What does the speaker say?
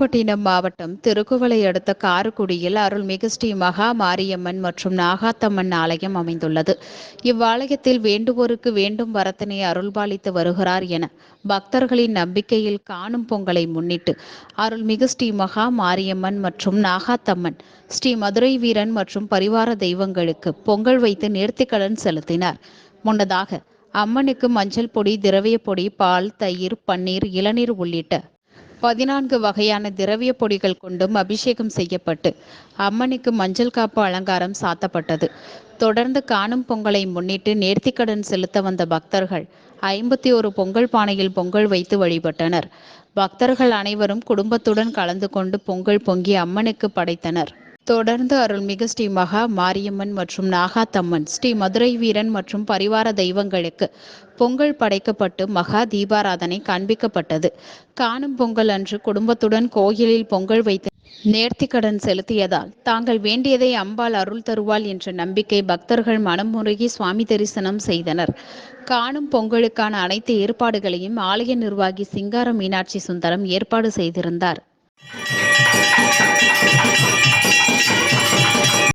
நாகப்பட்டினம் மாவட்டம் திருக்குவளை அடுத்த காரக்குடியில் அருள்மிகு ஸ்ரீ மகா மாரியம்மன் மற்றும் நாகாத்தம்மன் ஆலயம் அமைந்துள்ளது. இவ்வாலயத்தில் வேண்டுவோருக்கு வேண்டும் வரத்தினை அருள்பாலித்து வருகிறார் என பக்தர்களின் நம்பிக்கையில் காணும் பொங்கலை முன்னிட்டு அருள்மிகு ஸ்ரீ மகா மாரியம்மன் மற்றும் நாகாத்தம்மன் ஸ்ரீ மதுரை வீரன் மற்றும் பரிவார தெய்வங்களுக்கு பொங்கல் வைத்து நேர்த்திக்கடன் செலுத்தினார். முன்னதாக அம்மனுக்கு மஞ்சள் பொடி திரவிய பொடி பால் தயிர் பன்னீர் இளநீர் உள்ளிட்ட பதினான்கு வகையான திரவிய பொடிகள் கொண்டும் அபிஷேகம் செய்யப்பட்டு அம்மனுக்கு மஞ்சள் காப்பு அலங்காரம் சாத்தப்பட்டது. தொடர்ந்து காணும் பொங்கலை முன்னிட்டு நேர்த்திக்கடன் செலுத்த வந்த பக்தர்கள் ஐம்பத்தி ஒரு பொங்கல் பானையில் பொங்கல் வைத்து வழிபட்டனர். பக்தர்கள் அனைவரும் குடும்பத்துடன் கலந்து கொண்டு பொங்கல் பொங்கி அம்மனுக்கு படைத்தனர். தொடர்ந்து அருள்மிகு ஸ்ரீ மகா மாரியம்மன் மற்றும் நாகாத்தம்மன் ஸ்ரீ மதுரை வீரன் மற்றும் பரிவார தெய்வங்களுக்கு பொங்கல் படைக்கப்பட்டு மகா தீபாராதனை காண்பிக்கப்பட்டது. காணும் பொங்கல் அன்று குடும்பத்துடன் கோயிலில் பொங்கல் வைத்து நேர்த்திக்கடன் செலுத்தியதால் தாங்கள் வேண்டியதை அம்பாள் அருள் தருவாள் என்ற நம்பிக்கை பக்தர்கள் மனமுருகி சுவாமி தரிசனம் செய்தனர். காணும் பொங்கலுக்கான அனைத்து ஏற்பாடுகளையும் ஆலய நிர்வாகி சிங்கார மீனாட்சி சுந்தரம் ஏற்பாடு செய்திருந்தார்.